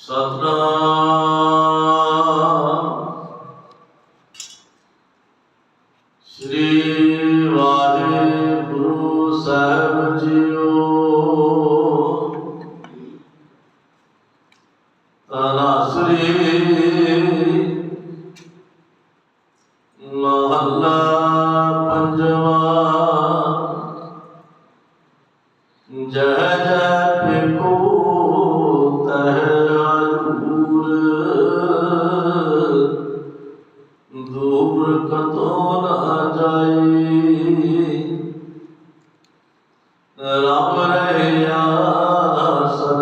ਸਤਨਾਮ ਸ੍ਰੀ ਵਾਹਿਗੁਰੂ ਸਾਹਿਬ ਜੀਓ। ਤਨਾਸਰੀ ਮਹੱਲਾ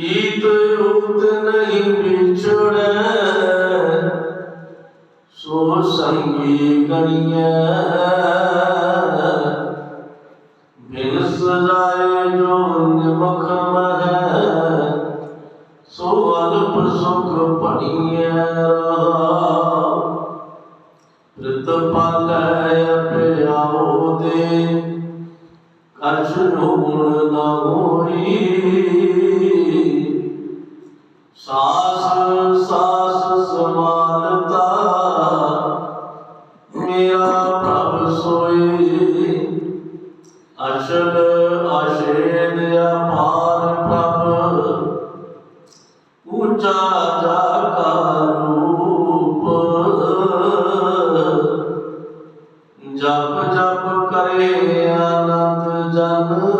ਈਤ ਉਤ ਨਹੀਂ ਵਿਛੜੈ ਸੋ ਸੰਗੀ ਗਣੀਐ ਬਿਨ ਸਜਾਏ ਜੋ ਨਿਮਖ ਮਹਿ ਸੋ ਅਲਪ ਸੁਖ ਪਣੀਐ ਪ੍ਰਿਤ ਪਾਲੈ ਅਪਿਆਉ ਦੇ ਕਛ ਨੂਣ ਨਾ ਹੋਈ। ਸਾਸ ਸਾਸ ਸਮਾਨਤਾ ਮੇਰਾ ਪ੍ਰਭ ਸੋਈ ਅਸ਼ਲ ਅਸ਼ੇਦ ਅਪਾਰ ਪ੍ਰਭ। ਉੱਚਾ dum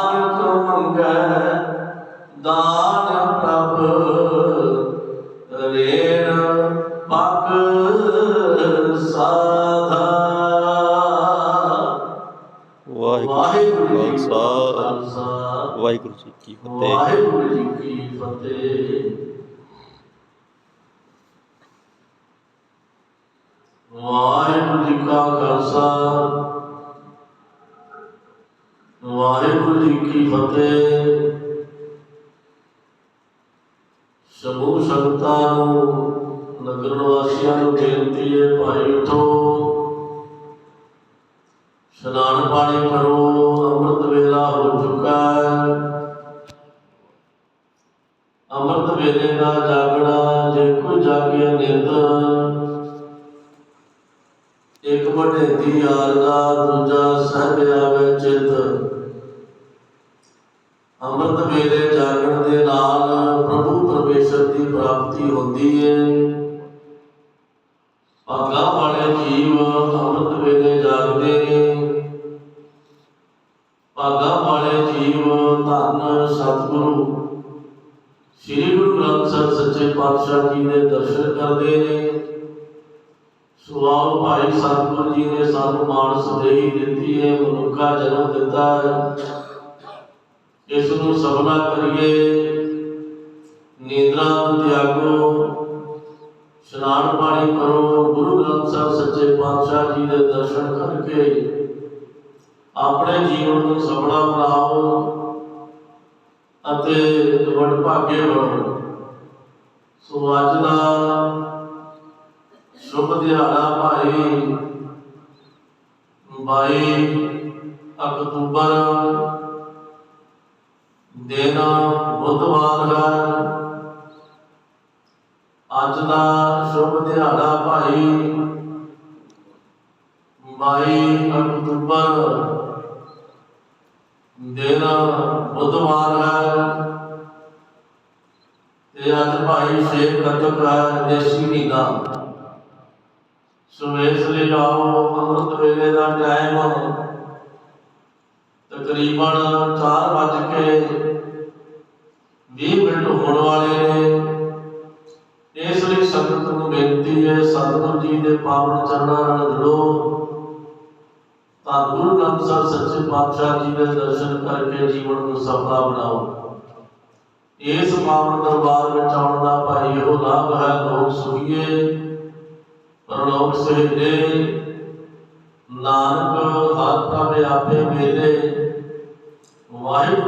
ਵਾਹਿਗੁਰੂ ਜੀ ਕੀ ਫਤਿਹ ਵਾਹਿਗੁਰੂ ਜੀ ਕੀ ਫਤਿਹ ਵਾਹਿਗੁਰੂ ਜੀ ਕਾ ਖਾਲਸਾ ਵਾਹਿਗੁਰੂ ਜੀ ਕੀ ਫਤਿਹ ਸਮੂਹ ਸੰਗਤਾਂ ਨੂੰ ਨਗਰ ਨਿਵਾਸੀਆਂ ਨੂੰ ਬੇਨਤੀ ਹੈ ਭਾਈ ਉਠੋ ਇਸ਼ਨਾਨ ਪਾਣੀ ਕਰੋ ਅੰਮ੍ਰਿਤ ਵੇਲਾ ਹੋ ਚੁੱਕਾ ਹੈ ਅੰਮ੍ਰਿਤ ਵੇਲੇ ਜਾਗਣਾ ਜੇ ਕੋਈ ਜਾਗੇ ਨਿਤ ਇੱਕ ਵੱਡੇ ਦੀ ਯਾਦ ਦੂਜਾ ਸਹਿਬ ਆਵੇ ਚਿਤ। ਅੰਮ੍ਰਿਤ ਵੇਲੇ ਜਾਗਣ ਦੇ ਨਾਲ ਪ੍ਰਭੂ ਪਰਮੇਸ਼ਰ ਦੀ ਪ੍ਰਾਪਤੀ ਹੁੰਦੀ ਹੈ ਸ੍ਰੀ ਗੁਰੂ ਗ੍ਰੰਥ ਸਾਹਿਬ ਸੱਚੇ ਪਾਤਸ਼ਾਹ ਜੀ ਦੇ ਦਰਸ਼ਨ ਕਰਦੇ ਨੇ। ਸੁਆਲ ਭਾਈ ਸਤਿਗੁਰੂ ਜੀ ਨੇ ਸਾਨੂੰ ਮਾਨਸ ਦੇਹੀ ਦਿੱਤੀ ਹੈ, ਮਨੁੱਖਾ ਜਨਮ ਦਿੱਤਾ ਹੈ। ਇਸ ਨੂੰ ਸਭਨਾ ਕਰੀਏ। ਨੀਂਦਰਾ ਤਿਆਗੋ, ਇਸ਼ਨਾਨ ਪਾਣੀ ਕਰੋ, ਗੁਰੂ ਗ੍ਰੰਥ ਸਾਹਿਬ ਸੱਚੇ ਪਾਤਸ਼ਾਹ ਜੀ ਦੇ ਦਰਸ਼ਨ ਕਰਕੇ ਆਪਣੇ ਜੀਵਨ ਨੂੰ ਸਫਲਾ ਬਣਾਓ। ਅਤੇ ਵਡਭਾਗੇ ਬਣੋ ਸੋ ਅੱਜ ਦਾ ਸ਼ੁਭ ਦਿਹਾੜਾ ਭਾਈ 22 ਅਕਤੂਬਰ ਦਿਨ ਬੁੱਧਵਾਰ ਹੈ। ਅੱਜ ਦਾ ਸ਼ੁਭ ਦਿਹਾੜਾ ਭਾਈ 22 ਅਕਤੂਬਰ ਦਿਨ ਬੁੱਧਵਾਰ ਹੈ। ਤੇ ਅੱਜ ਭਾਈ ਸ਼ੇਖ ਕਤਕ ਦੇਸੀ ਮਹੀਨਾ ਸੋ ਇਸ ਲਈ ਅੰਮ੍ਰਿਤ ਵੇਲੇ ਦਾ ਟਾਈਮ ਤਕਰੀਬਨ 4 ਵੱਜ ਕੇ 20 ਮਿੰਟ ਹੋਣ ਵਾਲੇ ਨੇ। ਇਸ ਲਈ ਸੰਗਤ ਨੂੰ ਬੇਨਤੀ ਹੈ ਸਤਿਗੁਰੂ ਜੀ ਦੇ ਪਾਵਨ ਚਰਨਾਂ ਨਾਲ ਜੁੜੋ। ਤਾਂ ਗੁਰੂ ਗ੍ਰੰਥ ਸਾਹਿਬ ਸੱਚੇ ਪਾਤਸ਼ਾਹ ਜੀ ਦੇ ਦਰਸ਼ਨ ਕਰਕੇ ਜੀਵਨ ਨੂੰ ਸਫਲਾ ਬਣਾਓ। ਇਸ ਪਾਵਨ ਦਰਬਾਰ ਵਿੱਚ ਆਉਣ ਦਾ ਭਾਈ ਇਹੋ ਲਾਭ ਹੈ, ਲੋਕ ਸੁਖੀਏ ਪਰਲੋਕ ਸਹਿਜੇ ਨਾਨਕ ਹਰ ਪ੍ਰਭ ਆਪੇ ਮੇਲੇ ਵਾਹਿਗੁਰੂ